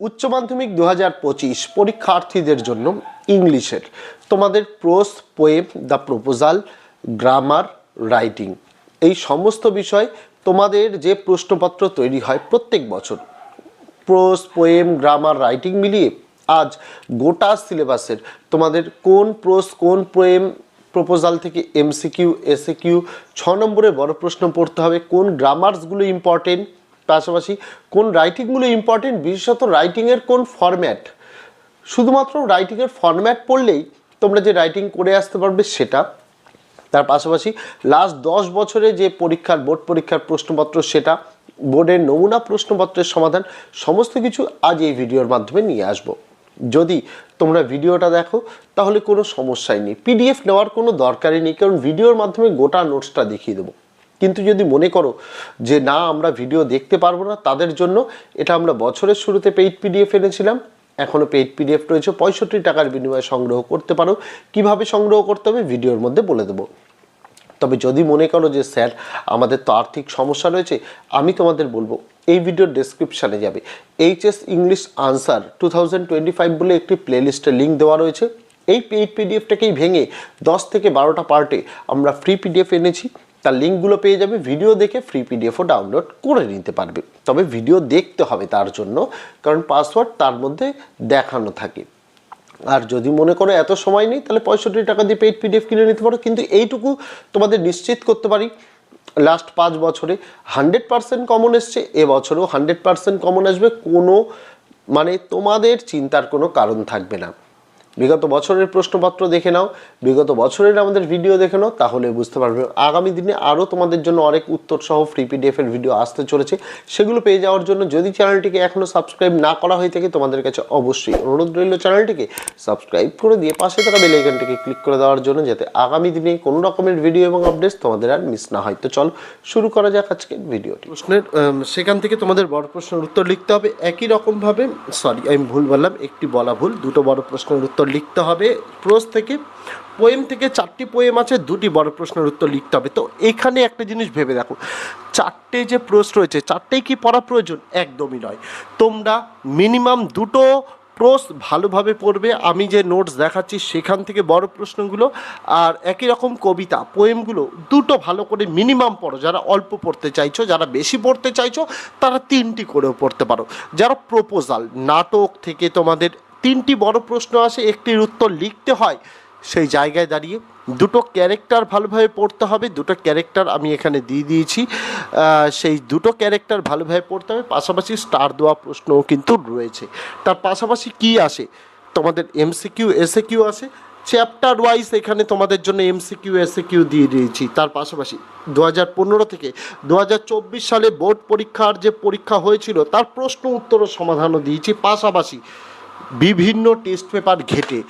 উচ্চ মাধ্যমিক দু পঁচিশ পরীক্ষার্থীদের জন্য ইংলিশের। তোমাদের prose, poem, the proposal, grammar, writing এই সমস্ত বিষয় তোমাদের যে প্রশ্নপত্র তৈরি হয় প্রত্যেক বছর। প্রোস, পোয়েম, গ্রামার, রাইটিং মিলিয়ে আজ গোটা সিলেবাসের তোমাদের কোন প্রোস, কোন পোয়েম, প্রপোজাল থেকে এমসিকিউ, এসএকিউ, ছ নম্বরে বড় প্রশ্ন পড়তে হবে, কোন গ্রামার্সগুলো ইম্পর্টেন্ট পাশাপাশি কোন রাইটিংগুলো ইম্পর্টেন্ট বিশেষত রাইটিংয়ের কোন ফরম্যাট শুধুমাত্র রাইটিংয়ের ফরম্যাট পড়লেই তোমরা যে রাইটিং করে আসতে পারবে সেটা। তার পাশাপাশি লাস্ট দশ বছরে যে পরীক্ষার বোর্ড পরীক্ষার প্রশ্নপত্র, সেটা বোর্ডের নমুনা প্রশ্নপত্রের সমাধান, সমস্ত কিছু আজ এই ভিডিওর মাধ্যমে নিয়ে আসব। যদি তোমরা ভিডিওটা দেখো, তাহলে কোনো সমস্যাই নেই। পিডিএফ নেওয়ার কোনো দরকারই নেই, কারণ ভিডিওর মাধ্যমে গোটা নোটসটা দেখিয়ে দেবো। কিন্তু যদি মনে করো যে না, আমরা ভিডিও দেখতে পারব না, তাদের জন্য এটা আমরা বছরের শুরুতে পেইড পিডিএফ এনেছিলাম। এখনও পেইড পিডিএফ রয়েছে। পঁয়ষট্টি টাকার বিনিময়ে সংগ্রহ করতে পারো। কীভাবে সংগ্রহ করতে হবে ভিডিওর মধ্যে বলে দেবো। তবে যদি মনে করো যে, স্যার, আমাদের তো আর্থিক সমস্যা রয়েছে, আমি তোমাদের বলব, এই ভিডিওর ডেসক্রিপশানে যাবে। এইচএস ইংলিশ আনসার টু বলে একটি প্লেলিস্টের লিঙ্ক দেওয়া রয়েছে। এই পেইড পিডিএফটাকেই ভেঙে দশ থেকে বারোটা পার্টে আমরা ফ্রি পিডিএফ এনেছি। তার লিঙ্কগুলো পেয়ে যাবে, ভিডিও দেখে ফ্রি পিডিএফও ডাউনলোড করে নিতে পারবে। তবে ভিডিও দেখতে হবে তার জন্য, কারণ পাসওয়ার্ড তার মধ্যে দেখানো থাকে। আর যদি মনে করো এত সময় নেই, তাহলে পঁয়ষট্টি টাকা দিয়ে পেইড পিডিএফ কিনে নিতে পারো। কিন্তু এইটুকু তোমাদের নিশ্চিত করতে পারি লাস্ট পাঁচ বছরে হান্ড্রেড পার্সেন্ট কমন এসছে, এবছরেও হান্ড্রেড পার্সেন্ট কমন আসবে। কোনো মানে তোমাদের চিন্তার কোনো কারণ থাকবে না। বিগত বছরের প্রশ্নপত্র দেখে নাও। বিগত বছরের আমাদের ভিডিও দেখে নাও, তাহলে বুঝতে পারবে। আগামী দিনে আরও তোমাদের জন্য অনেক উত্তর সহ ফ্রি পিডিএফের ভিডিও আসতে চলেছে। সেগুলো পেয়ে যাওয়ার জন্য যদি চ্যানেলটিকে এখনও সাবস্ক্রাইব না করা হয়ে থাকে, তোমাদের কাছে অবশ্যই অনুরোধ রইল চ্যানেলটিকে সাবস্ক্রাইব করে দিয়ে পাশে থাকা বেল আইকনটিকে ক্লিক করে দেওয়ার জন্য, যাতে আগামী দিনে কোনো রকমের ভিডিও এবং আপডেটস তোমাদের আর মিস না হয়। তো চল, শুরু করা যাক আজকের ভিডিওটি প্রশ্নের সেখান থেকে তোমাদের বড় প্রশ্নের উত্তর লিখতে হবে। একই রকমভাবে সরি আমি ভুল বললাম, একটি বলা ভুল, দুটো বড় প্রশ্নের উত্তর লিখতে হবে। প্রোস থেকে, পোয়েম থেকে চারটি পোয়েম আছে, দুটি বড় প্রশ্নের উত্তর লিখতে হবে। তো এখানে একটা জিনিস ভেবে দেখো, চারটে যে প্রোস রয়েছে, চারটেই কি পড়া প্রয়োজন? একদমই নয়। তোমরা মিনিমাম দুটো প্রোস ভালোভাবে পড়বে। আমি যে নোটস দেখাচ্ছি, সেখান থেকে বড় প্রশ্নগুলো আর একই রকম কবিতা, পোয়েমগুলো দুটো ভালো করে মিনিমাম পড়ো। যারা অল্প পড়তে চাইছো, যারা বেশি পড়তে চাইছো, তারা তিনটি করেও পড়তে পারো। যারা প্রপোজাল, নাটক থেকে তোমাদের তিনটি বড় প্রশ্ন আসে, একটির উত্তর লিখতে হয়। সেই জায়গায় দাঁড়িয়ে দুটো ক্যারেক্টার ভালোভাবে পড়তে হবে, দুটো ক্যারেক্টার আমি এখানে দিয়ে দিয়েছি। সেই দুটো ক্যারেক্টার ভালোভাবে পড়তে হবে, পাশাপাশি স্টার দেওয়া প্রশ্নও কিন্তু রয়েছে। তার পাশাপাশি কি আসে? তোমাদের এমসিকিউ এসএ কিউ আসে। চ্যাপ্টার ওয়াইজ এখানে তোমাদের জন্য এমসিকিউ এসএ কিউ দিয়ে দিয়েছি। তার পাশাপাশি দু হাজার পনেরো থেকে দু হাজার চব্বিশ সালে বোর্ড পরীক্ষার যে পরীক্ষা হয়েছিল, তার প্রশ্ন উত্তরও সমাধানও দিয়েছি। পাশাপাশি বিভিন্ন টেস্ট পেপার ঘেটে,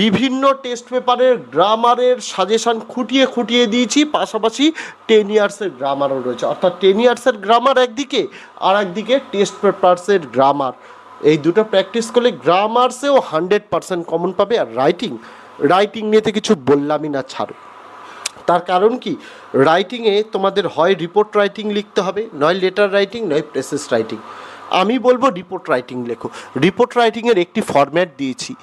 বিভিন্ন টেস্ট পেপারের গ্রামারের সাজেশন খুঁটিয়ে খুঁটিয়ে দিয়েছি, পাশাপাশি টেন ইয়ার্সের গ্রামারও রয়েছে। অর্থাৎ টেন ইয়ার্সের গ্রামার একদিকে আর একদিকে টেস্ট পেপারসের গ্রামার এই দুটো প্র্যাকটিস করলে গ্রামার্সেও হান্ড্রেড পার্সেন্ট কমন পাবে আর রাইটিং রাইটিং নিয়ে তো কিছু বললামই না, ছাড়ো। তার কারণ কি? রাইটিংয়ে তোমাদের হয় রিপোর্ট রাইটিং লিখতে হবে, নয় লেটার রাইটিং নয় প্রেসেস রাইটিং আমি বলব রিপোর্ট রাইটিং লেখো। রিপোর্ট রাইটিংয়ের একটি ফরম্যাট দিয়েছি।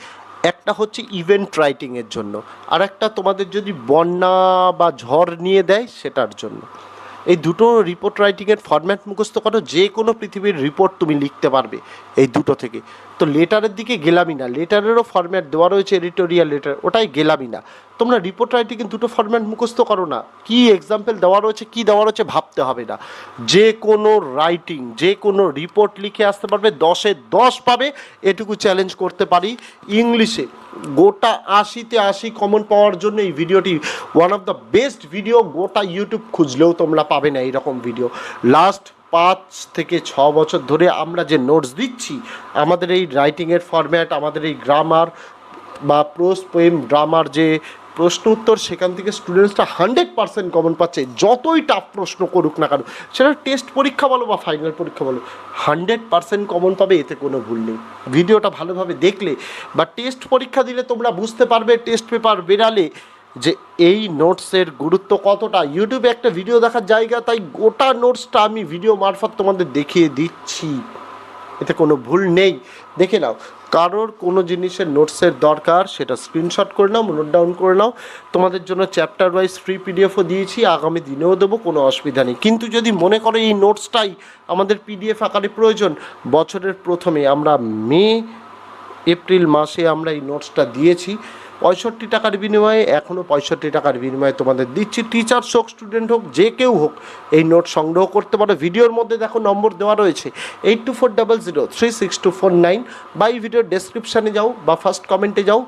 একটা হচ্ছে ইভেন্ট রাইটিংয়ের জন্য। আর একটা তোমাদের যদি বন্যা বা ঝড় নিয়ে দেয়, সেটার জন্য। এই দুটো রিপোর্ট রাইটিংয়ের ফরম্যাট মুখস্থ করো, যে কোনো পৃথিবীর রিপোর্ট তুমি লিখতে পারবে এই দুটো থেকে। তো লেটারের দিকে গেলামই না। লেটারেরও ফরম্যাট দেওয়া রয়েছে এডিটোরিয়াল লেটার ওটাই গেলামই না। তোমরা রিপোর্ট রাইটিংয়ে দুটো ফরম্যাট মুখস্থ করো না। কি এক্সাম্পল দেওয়া রয়েছে, কি দেওয়া রয়েছে ভাবতে হবে না। যে কোনো রাইটিং যে কোনো রিপোর্ট লিখে আসতে পারবে, দশে দশ পাবে, এটুকু চ্যালেঞ্জ করতে পারি। ইংলিশে গোটা আশিতে আশি কমন পাওয়ার জন্য এই ভিডিওটি one of the best video গোটা ইউটিউব খুঁজলেও তোমরা পাবে না এইরকম ভিডিও লাস্ট পাঁচ থেকে ছ বছর ধরে আমরা যে নোটস দিচ্ছি, আমাদের এই রাইটিংয়ের ফরম্যাট আমাদের এই গ্রামার বা প্রোস পোয়েম ড্রামার যে প্রশ্ন উত্তর, সেখান থেকে স্টুডেন্টসরা হান্ড্রেড পার্সেন্ট কমন পাচ্ছে। যতই টাফ প্রশ্ন করুক না কেন, সেটা টেস্ট পরীক্ষা বলো বা ফাইনাল পরীক্ষা বলো হান্ড্রেড পার্সেন্ট কমন পাবে, এতে কোনো ভুল নেই। ভিডিওটা ভালোভাবে দেখলে বা টেস্ট পরীক্ষা দিলে তোমরা বুঝতে পারবে টেস্ট পেপার বেরালে যে এই নোটসের গুরুত্ব কতটা? ইউটিউবে একটা ভিডিও দেখার জায়গা, তাই গোটা নোটসটা আমি ভিডিও মারফত তোমাদের দেখিয়ে দিচ্ছি। এতে কোনো ভুল নেই। দেখে নাও, কারোর কোনো জিনিসের নোটসের দরকার, সেটা স্ক্রিনশট করে নাও নোট ডাউন করে নাও। তোমাদের জন্য চ্যাপ্টার ওয়াইজ ফ্রি পিডিএফও দিয়েছি, আগামী দিনেও দেবো, কোনো অসুবিধা নেই। কিন্তু যদি মনে করো এই নোটসটাই আমাদের পিডিএফ আকারে প্রয়োজন, বছরের প্রথমে আমরা মে, এপ্রিল মাসে আমরা এই নোটসটা দিয়েছি। পঁয়ষট্টি টাকার বিনিময়ে এখনও পঁয়ষট্টি টাকার বিনিময়ে তোমাদের দিচ্ছি। টিচার্স হোক স্টুডেন্ট হোক, যে কেউ হোক, এই নোট সংগ্রহ করতে পারো। ভিডিওর মধ্যে দেখো নম্বর দেওয়া রয়েছে eight two four double zero three six two four nine বা এই ভিডিওর ডেসক্রিপশানে যাও বা ফার্স্ট কমেন্টে যাও,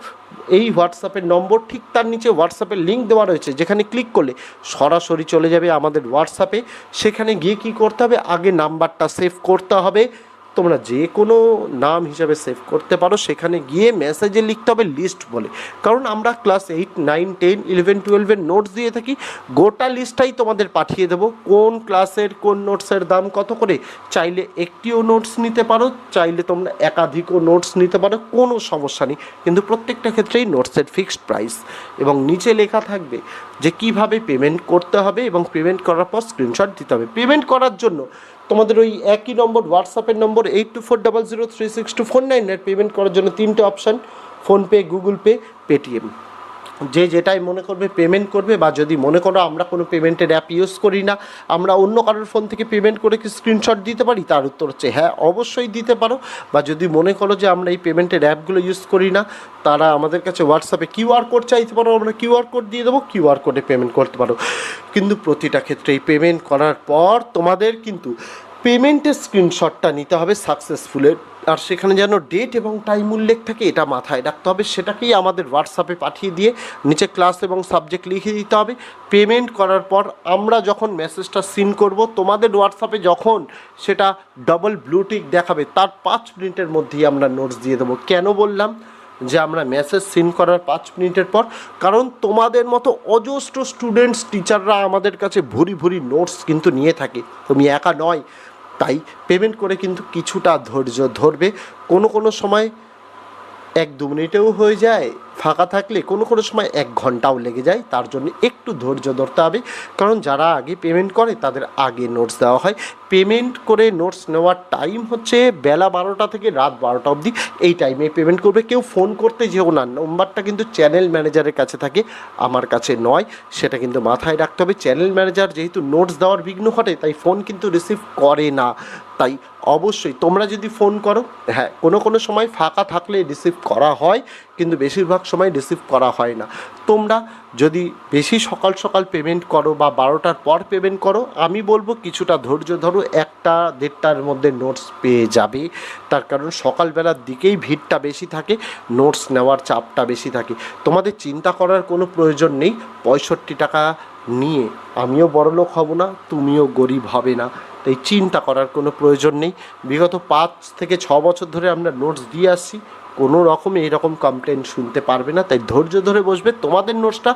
এই হোয়াটসঅ্যাপের নম্বর ঠিক তার নিচে হোয়াটসঅ্যাপের লিঙ্ক দেওয়া রয়েছে, যেখানে ক্লিক করলে সরাসরি চলে যাবে আমাদের হোয়াটসঅ্যাপে সেখানে গিয়ে কি করতে হবে? আগে নাম্বারটা সেভ করতে হবে। তোমরা যে কোনো নাম হিসাবে সেভ করতে পারো। সেখানে গিয়ে মেসেজে লিখতে হবে লিস্ট বলে। কারণ আমরা class eight nine ten eleven টুয়েলভের নোটস দিয়ে থাকি। গোটা লিস্টটাই তোমাদের পাঠিয়ে দেবো। কোন ক্লাসের কোন নোটসের দাম কত করে? চাইলে একটিও নোটস নিতে পারো, চাইলে তোমরা একাধিকও নোটস নিতে পারো, কোনো সমস্যা নেই। কিন্তু প্রত্যেকটা ক্ষেত্রেই নোটসের ফিক্সড প্রাইস এবং নিচে লেখা থাকবে যে কীভাবে পেমেন্ট করতে হবে এবং পেমেন্ট করার পর স্ক্রিনশট দিতে হবে। পেমেন্ট করার জন্য তোমাদের ওই একই নম্বর হোয়াটসঅ্যাপের নম্বর eight two four double zero three six two four nine payment করার জন্য তিনটে option PhonePe Google Pay Paytm যে যেটাই মনে করবে পেমেন্ট করবে বা যদি মনে করো আমরা কোনো পেমেন্টের অ্যাপ ইউজ করি না, আমরা অন্য কারোর ফোন থেকে পেমেন্ট করে কি স্ক্রিনশট দিতে পারি? তার উত্তর হচ্ছে হ্যাঁ অবশ্যই দিতে পারো। বা যদি মনে করো যে আমরা এই পেমেন্টের অ্যাপগুলো ইউজ করি না, তারা আমাদের কাছে হোয়াটসঅ্যাপে কিউআর কোড চাইতে পারো, আমরা কিউআর কোড দিয়ে দেবো কিউআর কোডে পেমেন্ট করতে পারো। কিন্তু প্রতিটা ক্ষেত্রে এই পেমেন্ট করার পর তোমাদের কিন্তু পেমেন্টের স্ক্রিনশটটা নিতে হবে সাকসেসফুলের। আর সেখানে যেন ডেট এবং টাইম উল্লেখ থাকে, এটা মাথায় রাখতে হবে। সেটাকেই আমাদের হোয়াটসঅ্যাপে পাঠিয়ে দিয়ে নিচে ক্লাস এবং সাবজেক্ট লিখে দিতে হবে। পেমেন্ট করার পর আমরা যখন মেসেজটা সিন করব, তোমাদের হোয়াটসঅ্যাপে যখন সেটা ডবল ব্লুটিক দেখাবে, তার পাঁচ মিনিটের মধ্যেই আমরা নোটস দিয়ে দেবো। কেন বললাম? যে আমরা মেসেজ সিন করার পাঁচ মিনিটের পর, কারণ তোমাদের মতো অজস্র স্টুডেন্টস টিচাররা আমাদের কাছে ভুরি ভুরি নোটস কিন্তু নিয়ে থাকে। তুমি একা নয়, তাই পেমেন্ট করে কিন্তু কিছুটা ধৈর্য ধরবে। কোনো কোনো সময় এক দু মিনিটেও হয়ে যায় ফাঁকা থাকলে কোনো কোনো সময় এক ঘন্টাও লেগে যায়। তার জন্য একটু ধৈর্য ধরতে হবে। কারণ যারা আগে পেমেন্ট করে, তাদের আগে নোটস দেওয়া হয়। পেমেন্ট করে নোটস নেওয়ার টাইম হচ্ছে বেলা বারোটা থেকে রাত বারোটা অবধি। এই টাইমে পেমেন্ট করবে। কেউ ফোন করতে যেও না। নম্বরটা কিন্তু চ্যানেল ম্যানেজারের কাছে থাকে। আমার কাছে নয়। সেটা কিন্তু মাথায় রাখতে হবে। চ্যানেল ম্যানেজার যেহেতু নোটস দেওয়ার বিঘ্ন ঘটে, তাই ফোন কিন্তু রিসিভ করে না। তাই অবশ্যই তোমরা যদি ফোন করো হ্যাঁ কোনো কোনো সময় ফাঁকা থাকলে রিসিভ করা হয়। কিন্তু বেশিরভাগ সময় রিসিভ করা হয় না। তোমরা যদি বেশি সকাল সকাল পেমেন্ট করো বা বারোটার পর পেমেন্ট করো, আমি বলব কিছুটা ধৈর্য ধরো, একটা দেড়টার মধ্যে নোটস পেয়ে যাবে। তার কারণ সকালবেলার দিকেই ভিড়টা বেশি থাকে নোটস নেওয়ার চাপটা বেশি থাকে। তোমাদের চিন্তা করার কোনো প্রয়োজন নেই, পঁয়ষট্টি টাকা নিয়ে আমিও বড়লোক হব না, তুমিও গরিব হবে না। তাই চিন্তা করার কোনো প্রয়োজন নেই। বিগত পাঁচ থেকে ছ বছর ধরে আমরা নোটস দিয়ে আসছি কোনো রকম এইরকম কমপ্লেন শুনতে পারবে না। তাই ধৈর্য ধরে বসবে। তোমাদের নোটসটা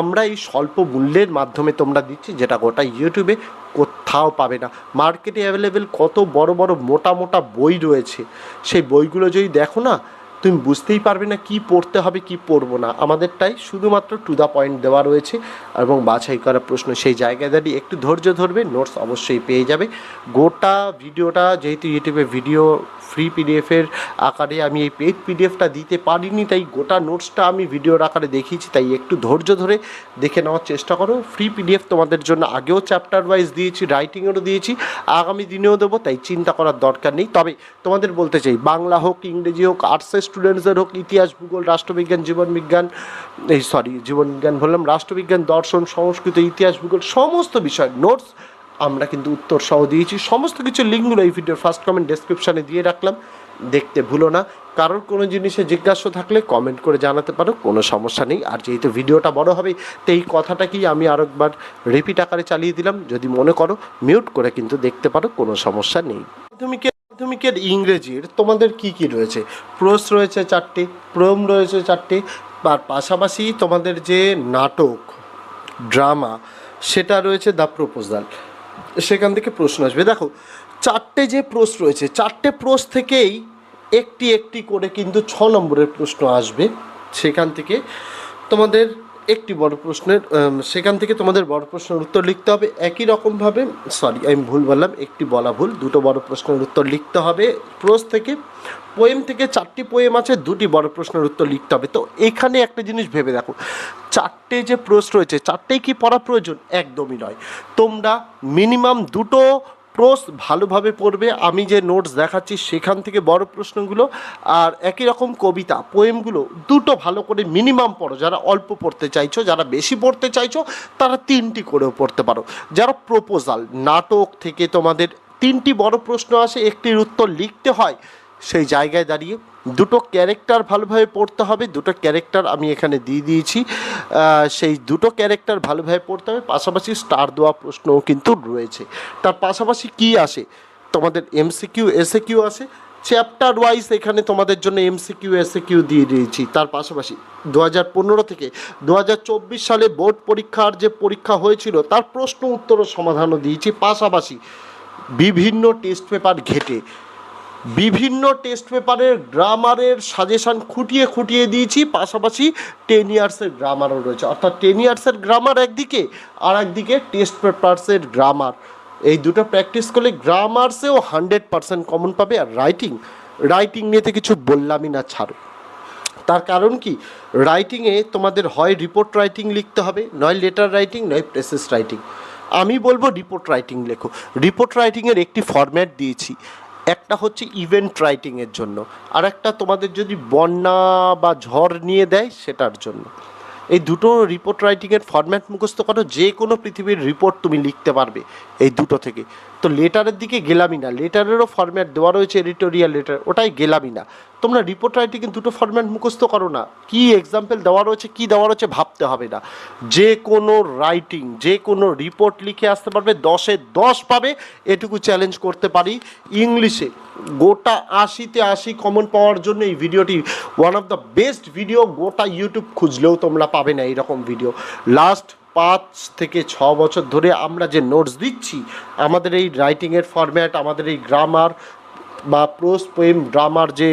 আমরা এই স্বল্প মূল্যের মাধ্যমে তোমরা দিচ্ছি, যেটা গোটা ইউটিউবে কোথাও পাবে না। মার্কেটে অ্যাভেলেবেল কত বড় বড় মোটা মোটা বই রয়েছে। সেই বইগুলো যদি দেখো না, তুমি বুঝতেই পারবে না কি পড়তে হবে, কি পড়ব না। আমাদেরটাই শুধুমাত্র টু দ্য পয়েন্ট দেওয়া রয়েছে এবং বাছাই করা প্রশ্ন সেই জায়গায় দাঁড়িয়ে একটু ধৈর্য ধরবে নোটস অবশ্যই পেয়ে যাবে। গোটা ভিডিওটা যেহেতু ইউটিউবে ভিডিও ফ্রি পিডিএফের আকারে আমি এই পেড পিডিএফটা দিতে পারিনি, তাই গোটা নোটসটা আমি ভিডিওর আকারে দেখিয়েছি, তাই একটু ধৈর্য ধরে দেখে নেওয়ার চেষ্টা করো। ফ্রি পিডিএফ তোমাদের জন্য আগেও চ্যাপ্টার ওয়াইজ দিয়েছি রাইটিংয়েরও দিয়েছি, আগামী দিনেও দেবো, তাই চিন্তা করার দরকার নেই। তবে তোমাদের বলতে চাই, বাংলা হোক, ইংরেজি হোক আর্টসের স্টুডেন্টসদের হোক, ইতিহাস, ভূগোল, রাষ্ট্রবিজ্ঞান জীবনবিজ্ঞান এই সরি জীবনবিজ্ঞান বললাম, রাষ্ট্রবিজ্ঞান, দর্শন, সংস্কৃত, ইতিহাস, ভূগোল, সমস্ত বিষয় নোটস আমরা কিন্তু উত্তর সহ দিয়েছি। সমস্ত কিছু লিঙ্কগুলো এই ভিডিওর ফার্স্ট কমেন্ট ডেসক্রিপশানে দিয়ে রাখলাম। দেখতে ভুলো না। কারোর কোনো জিনিসে জিজ্ঞাসা থাকলে কমেন্ট করে জানাতে পারো, কোনো সমস্যা নেই। আর যেহেতু ভিডিওটা বড় হবে, তো এই কথাটাকেই আমি আরেকবার রিপিট আকারে চালিয়ে দিলাম। যদি মনে করো মিউট করে কিন্তু দেখতে পারো, কোনো সমস্যা নেই। মাধ্যমিকের মাধ্যমিকের ইংরেজির তোমাদের কি কি রয়েছে? প্রোস রয়েছে চারটে প্রোম রয়েছে চারটে, আর পাশাপাশি তোমাদের যে নাটক ড্রামা সেটা রয়েছে দ্য প্রপোজাল সেখান থেকে প্রশ্ন আসবে। দেখো, চারটে যে প্রোস রয়েছে, চারটে প্রোস থেকেই একটি একটি করে কিন্তু ছ নম্বরের প্রশ্ন আসবে। সেখান থেকে তোমাদের একটি বড় প্রশ্নের সেখান থেকে তোমাদের বড় প্রশ্নের উত্তর লিখতে হবে। একই রকমভাবে সরি আমি ভুল বললাম, একটি বলা ভুল, দুটো বড় প্রশ্নের উত্তর লিখতে হবে। প্রোজ থেকে পোয়েম থেকে চারটি পোয়েম আছে, দুটি বড় প্রশ্নের উত্তর লিখতে হবে। তো এখানে একটা জিনিস ভেবে দেখো, চারটে যে প্রশ্ন রয়েছে, চারটেই কি পড়া প্রয়োজন? একদমই নয়। তোমরা মিনিমাম দুটো প্রোস ভালোভাবে পড়বে। আমি যে নোটস দেখাচ্ছি সেখান থেকে বড় প্রশ্নগুলো আর একই রকম কবিতা পোয়েমগুলো দুটো ভালো করে মিনিমাম পড়ো। যারা অল্প পড়তে চাইছো, যারা বেশি পড়তে চাইছো, তারা তিনটি করেও পড়তে পারো। যারা প্রপোজাল নাটক থেকে তোমাদের তিনটি বড় প্রশ্ন আসে, একটির উত্তর লিখতে হয় সেই জায়গায় দাঁড়িয়ে দুটো ক্যারেক্টার ভালোভাবে পড়তে হবে, দুটো ক্যারেক্টার আমি এখানে দিয়ে দিয়েছি। সেই দুটো ক্যারেক্টার ভালোভাবে পড়তে হবে, পাশাপাশি স্টার দেওয়া প্রশ্নও কিন্তু রয়েছে। তার পাশাপাশি কি আসে? তোমাদের এমসিকিউ এসে কিউ আসে চ্যাপ্টার ওয়াইজ এখানে তোমাদের জন্য এমসিকিউ এসে কিউ দিয়ে দিয়েছি। তার পাশাপাশি দু হাজার পনেরো থেকে দু হাজার চব্বিশ সালে বোর্ড পরীক্ষার যে পরীক্ষা হয়েছিল, তার প্রশ্ন উত্তর সমাধানও দিয়েছি। পাশাপাশি বিভিন্ন টেস্ট পেপার ঘেটে বিভিন্ন টেস্ট পেপারের গ্রামারের সাজেশান খুঁটিয়ে খুঁটিয়ে দিয়েছি, পাশাপাশি টেন ইয়ার্সের গ্রামারও রয়েছে। অর্থাৎ টেন ইয়ার্সের গ্রামার একদিকে আর একদিকে টেস্ট পেপারসের গ্রামার এই দুটো প্র্যাকটিস করলে গ্রামার্সেও হান্ড্রেড পার্সেন্ট কমন পাবে আর রাইটিং রাইটিং নিয়ে তো কিছু বললামই না, ছাড়ো। তার কারণ কি? রাইটিংয়ে তোমাদের হয় রিপোর্ট রাইটিং লিখতে হবে, নয় লেটার রাইটিং নয় প্রেসেস রাইটিং আমি বলব রিপোর্ট রাইটিং লেখো। রিপোর্ট রাইটিংয়ের একটি ফরম্যাট দিয়েছি। একটা হচ্ছে ইভেন্ট রাইটিংয়ের জন্য আর একটা তোমাদের যদি বন্যা বা ঝড় নিয়ে দেয় সেটার জন্য। এই দুটো রিপোর্ট রাইটিংয়ের ফরম্যাট মুখস্থ করো, যে কোনো পৃথিবীর রিপোর্ট তুমি লিখতে পারবে এই দুটো থেকে। তো লেটারের দিকে গেলামই না। লেটারেরও ফরম্যাট দেওয়া রয়েছে এডিটোরিয়াল লেটার ওটাই গেলামই না। তোমরা রিপোর্ট রাইটিংয়ে দুটো ফরম্যাট মুখস্থ করো না। কি এক্সাম্পল দেওয়া রয়েছে, কি দেওয়া রয়েছে ভাবতে হবে না। যে কোনো রাইটিং যে কোনো রিপোর্ট লিখে আসতে পারবে, দশে দশ পাবে, এটুকু চ্যালেঞ্জ করতে পারি। ইংলিশে গোটা আশিতে আশি কমন পাওয়ার জন্য এই ভিডিওটি one of the best video গোটা ইউটিউব খুঁজলেও তোমরা পাবে না এইরকম ভিডিও লাস্ট পাঁচ থেকে ছ বছর ধরে আমরা যে নোটস দিচ্ছি, আমাদের এই রাইটিংয়ের ফরম্যাট আমাদের এই গ্রামার বা প্রোস পোয়েম ড্রামার যে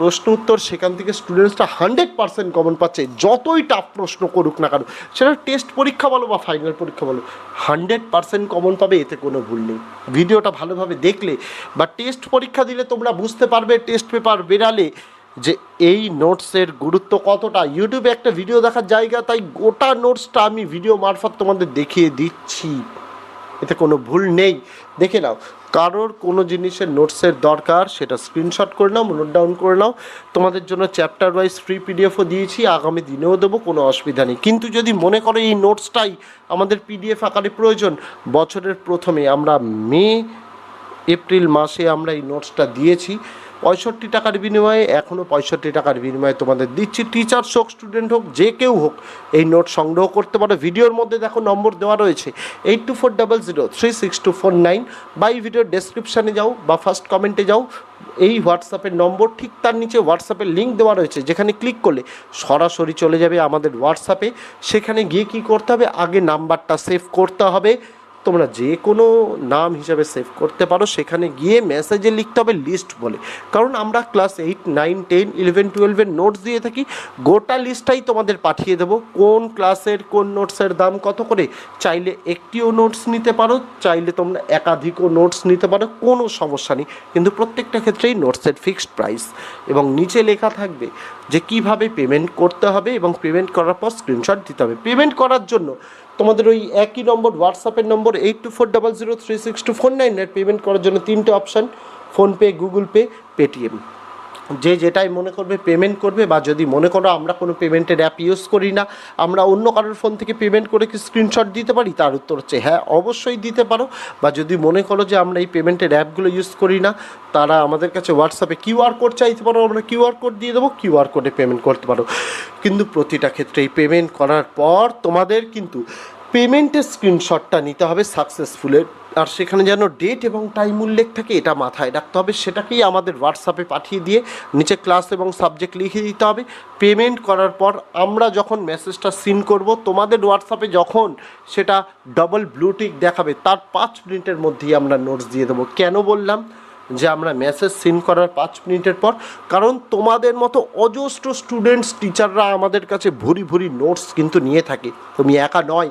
প্রশ্ন উত্তর, সেখান থেকে স্টুডেন্টসটা হান্ড্রেড পার্সেন্ট কমন পাচ্ছে। যতই টাফ প্রশ্ন করুক না কেন, সেটা টেস্ট পরীক্ষা বলো বা ফাইনাল পরীক্ষা বলো হান্ড্রেড পার্সেন্ট কমন পাবে, এতে কোনো ভুল নেই। ভিডিওটা ভালোভাবে দেখলে বা টেস্ট পরীক্ষা দিলে তোমরা বুঝতে পারবে টেস্ট পেপার বেরালে যে এই নোটসের গুরুত্ব কতটা। ইউটিউবে একটা ভিডিও দেখার জায়গা, তাই গোটা নোটসটা আমি ভিডিও মারফত তোমাদের দেখিয়ে দিচ্ছি। এতে কোনো ভুল নেই। দেখে নাও, কারোর কোনো জিনিসের নোটসের দরকার, সেটা স্ক্রিনশট করে নাও নোট ডাউন করে নাও। তোমাদের জন্য চ্যাপ্টার ওয়াইজ ফ্রি পিডিএফও দিয়েছি, আগামী দিনেও দেবো, কোনো অসুবিধা নেই। কিন্তু যদি মনে করো এই নোটসটাই আমাদের পিডিএফ আকারে প্রয়োজন, বছরের প্রথমে আমরা মে, এপ্রিল মাসে আমরা এই নোটসটা দিয়েছি। পঁয়ষট্টি টাকার বিনিময়ে এখনও পঁয়ষট্টি টাকার বিনিময়ে তোমাদের দিচ্ছি। টিচার্স হোক স্টুডেন্ট হোক, যে কেউ হোক, এই নোট সংগ্রহ করতে পারো। ভিডিওর মধ্যে দেখো নম্বর দেওয়া রয়েছে। Eight two four double zero three six two four nine বা এই ভিডিওর ডেসক্রিপশানে যাও বা ফার্স্ট কমেন্টে যাও। এই হোয়াটসঅ্যাপের নম্বর ঠিক তার নিচে হোয়াটসঅ্যাপের লিঙ্ক দেওয়া রয়েছে। যেখানে ক্লিক করলে সরাসরি চলে যাবে আমাদের হোয়াটসঅ্যাপে সেখানে গিয়ে কী করতে হবে? আগে নাম্বারটা সেভ করতে হবে। তোমরা যে কোনো নাম হিসাবে সেভ করতে পারো। সেখানে গিয়ে মেসেজে লিখতে হবে লিস্ট বলে। কারণ আমরা class eight nine ten eleven টুয়েলভের নোটস দিয়ে থাকি। গোটা লিস্টটাই তোমাদের পাঠিয়ে দেবো। কোন ক্লাসের কোন নোটসের দাম কত করে? চাইলে একটিও নোটস নিতে পারো, চাইলে তোমরা একাধিকও নোটস নিতে পারো, কোনো সমস্যা নেই। কিন্তু প্রত্যেকটা ক্ষেত্রেই নোটসের ফিক্সড প্রাইস এবং নিচে লেখা থাকবে যে কীভাবে পেমেন্ট করতে হবে এবং পেমেন্ট করার পর স্ক্রিনশট দিতে হবে। পেমেন্ট করার জন্য তোমাদের ওই একই নম্বর হোয়াটসঅ্যাপের নম্বর eight two four double zero three six two four nine payment করার জন্য তিনটে option PhonePe Google Pay Paytm যে যেটাই মনে করবে পেমেন্ট করবে বা যদি মনে করো আমরা কোনো পেমেন্টের অ্যাপ ইউজ করি না, আমরা অন্য কারোর ফোন থেকে পেমেন্ট করে কি স্ক্রিনশট দিতে পারি? তার উত্তর হচ্ছে হ্যাঁ অবশ্যই দিতে পারো। বা যদি মনে করো যে আমরা এই পেমেন্টের অ্যাপগুলো ইউজ করি না, তারা আমাদের কাছে হোয়াটসঅ্যাপে কিউআর কোড চাইতে পারো, আমরা কিউআর কোড দিয়ে দেবো কিউআর কোডে পেমেন্ট করতে পারো। কিন্তু প্রতিটা ক্ষেত্রেই পেমেন্ট করার পর তোমাদের কিন্তু পেমেন্টের স্ক্রিনশটটা নিতে হবে সাকসেসফুলের আর সেখানে যেন ডেট এবং টাইম উল্লেখ থাকে, এটা মাথায় রাখতে হবে। সেটাকেই আমাদের হোয়াটসঅ্যাপে পাঠিয়ে দিয়ে নিচে ক্লাস এবং সাবজেক্ট লিখে দিতে হবে। পেমেন্ট করার পর আমরা যখন মেসেজটা সিন করব, তোমাদের হোয়াটসঅ্যাপে যখন সেটা ডবল ব্লুটিক দেখাবে, তার পাঁচ মিনিটের মধ্যেই আমরা নোটস দিয়ে দেবো। কেন বললাম? যে আমরা মেসেজ সেন্ড করার পাঁচ মিনিটের পর, কারণ তোমাদের মতো অজস্র স্টুডেন্টস টিচাররা আমাদের কাছে ভুরি ভুরি নোটস কিন্তু নিয়ে থাকে। তুমি একা নয়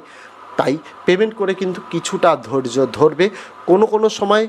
তাই পেমেন্ট করে কিন্তু কিছুটা ধৈর্য ধরবে। কোনো কোনো সময়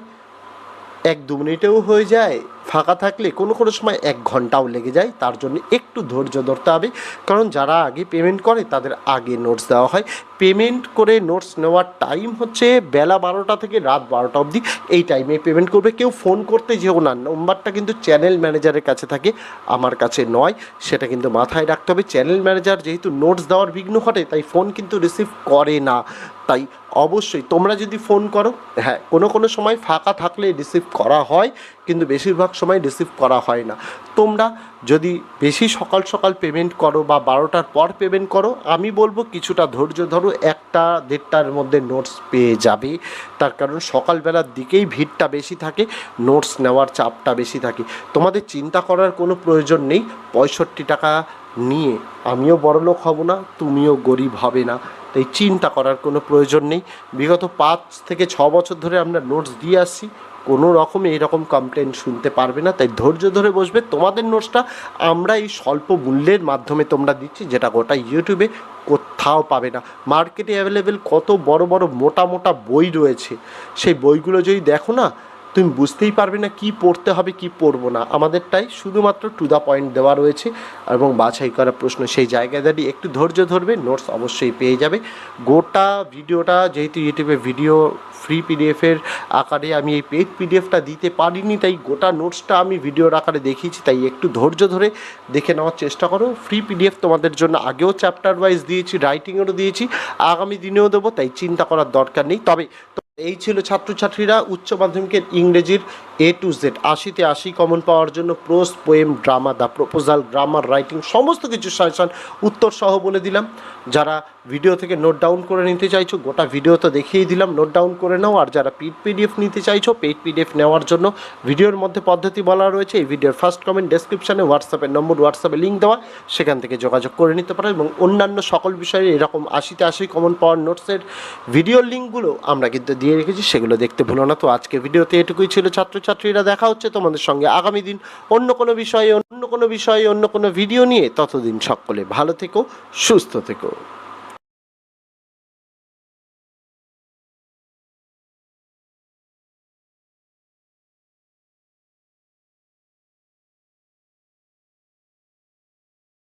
এক দু মিনিটেও হয়ে যায় ফাঁকা থাকলে কোনো কোনো সময় এক ঘন্টাও লেগে যায়, তার জন্য একটু ধৈর্য ধরতে হবে। কারণ যারা আগে পেমেন্ট করে, তাদের আগে নোটস দেওয়া হয়। পেমেন্ট করে নোটস নেওয়ার টাইম হচ্ছে বেলা বারোটা থেকে রাত বারোটা অবধি। এই টাইমে পেমেন্ট করবে। কেউ ফোন করতে যেও না। নম্বরটা কিন্তু চ্যানেল ম্যানেজারের কাছে থাকে, আমার কাছে নয়। সেটা কিন্তু মাথায় রাখতে হবে। চ্যানেল ম্যানেজার যেহেতু নোটস দেওয়ার বিঘ্ন ঘটে, তাই ফোন কিন্তু রিসিভ করে না। তাই অবশ্যই তোমরা যদি ফোন করো হ্যাঁ কোনো কোনো সময় ফাঁকা থাকলে রিসিভ করা হয়। কিন্তু বেশিরভাগ সময় রিসিভ করা হয় না। তোমরা যদি বেশি সকাল সকাল পেমেন্ট করো বা বারোটার পর পেমেন্ট করো, আমি বলব কিছুটা ধৈর্য ধরো, একটা দেড়টার মধ্যে নোটস পেয়ে যাবে। তার কারণ সকালবেলার দিকেই ভিড়টা বেশি থাকে নোটস নেওয়ার চাপটা বেশি থাকে। তোমাদের চিন্তা করার কোনো প্রয়োজন নেই, পঁয়ষট্টি টাকা নিয়ে আমিও বড়লোক হব না, তুমিও গরিব হবে না। তাই চিন্তা করার কোনো প্রয়োজন নেই। বিগত পাঁচ থেকে ছ বছর ধরে আমরা নোটস দিয়ে আসছি, কোনো রকম এইরকম কমপ্লেন শুনতে পারবে না। তাই ধৈর্য ধরে বসবে তোমাদের নোটসটা আমরা এই স্বল্প মূল্যের মাধ্যমে তোমরা দিচ্ছি, যেটা গোটা ইউটিউবে কোথাও পাবে না। মার্কেটে অ্যাভেলেবেল কত বড় বড় মোটা মোটা বই রয়েছে। সেই বইগুলো যদি দেখো না তুমি বুঝতেই পারবে না কি পড়তে হবে, কি পড়ব না। আমাদেরটাই শুধুমাত্র টু দ্য পয়েন্ট দেওয়া রয়েছে এবং বাছাই করা প্রশ্ন সেই জায়গায় দাঁড়িয়ে একটু ধৈর্য ধরবে নোটস অবশ্যই পেয়ে যাবে। গোটা ভিডিওটা যেহেতু ইউটিউবে ভিডিও ফ্রি পিডিএফের আকারে আমি এই পেড পিডিএফটা দিতে পারিনি, তাই গোটা নোটসটা আমি ভিডিওর আকারে দেখিয়েছি, তাই একটু ধৈর্য ধরে দেখে নেওয়ার চেষ্টা করো। ফ্রি পিডিএফ তোমাদের জন্য আগেও চ্যাপ্টার ওয়াইজ দিয়েছি রাইটিংয়েরও দিয়েছি, আগামী দিনেও দেবো, তাই চিন্তা করার দরকার নেই। তবে এই ছিল ছাত্রছাত্রীরা উচ্চ মাধ্যমিকের ইংরেজির এ টু জেড আশিতে আশি কমন পাওয়ার জন্য prose poem drama the proposal grammar writing সমস্ত কিছু সাজেশন উত্তর সহ বলে দিলাম। যারা ভিডিও থেকে নোট ডাউন করে নিতে চাইছো, গোটা ভিডিও তো দেখিয়েই দিলাম নোট ডাউন করে নাও, আর যারা পেড পিডিএফ নিতে চাইছো পেড পিডিএফ নেওয়ার জন্য ভিডিওর মধ্যে পদ্ধতি বলা রয়েছে, এই ভিডিওর ফার্স্ট কমেন্ট ডেসক্রিপশানে হোয়াটসঅ্যাপের নম্বর হোয়াটসঅ্যাপে লিঙ্ক দেওয়া, সেখান থেকে যোগাযোগ করে নিতে পারো এবং অন্যান্য সকল বিষয়ে এরকম আশিতে আশি কমন পাওয়ার নোটসের ভিডিওর লিঙ্কগুলো আমরা কিন্তু দিয়ে রেখেছি, সেগুলো দেখতে ভুলো না। তো আজকে ভিডিওতে এটুকুই ছিল ছাত্রছাত্রীরা, দেখা হচ্ছে তোমাদের সঙ্গে আগামী দিন অন্য কোনো বিষয়ে, অন্য কোনো বিষয়ে, অন্য কোনো ভিডিও নিয়ে। ততদিন সকলে ভালো থেকো, সুস্থ থেকো।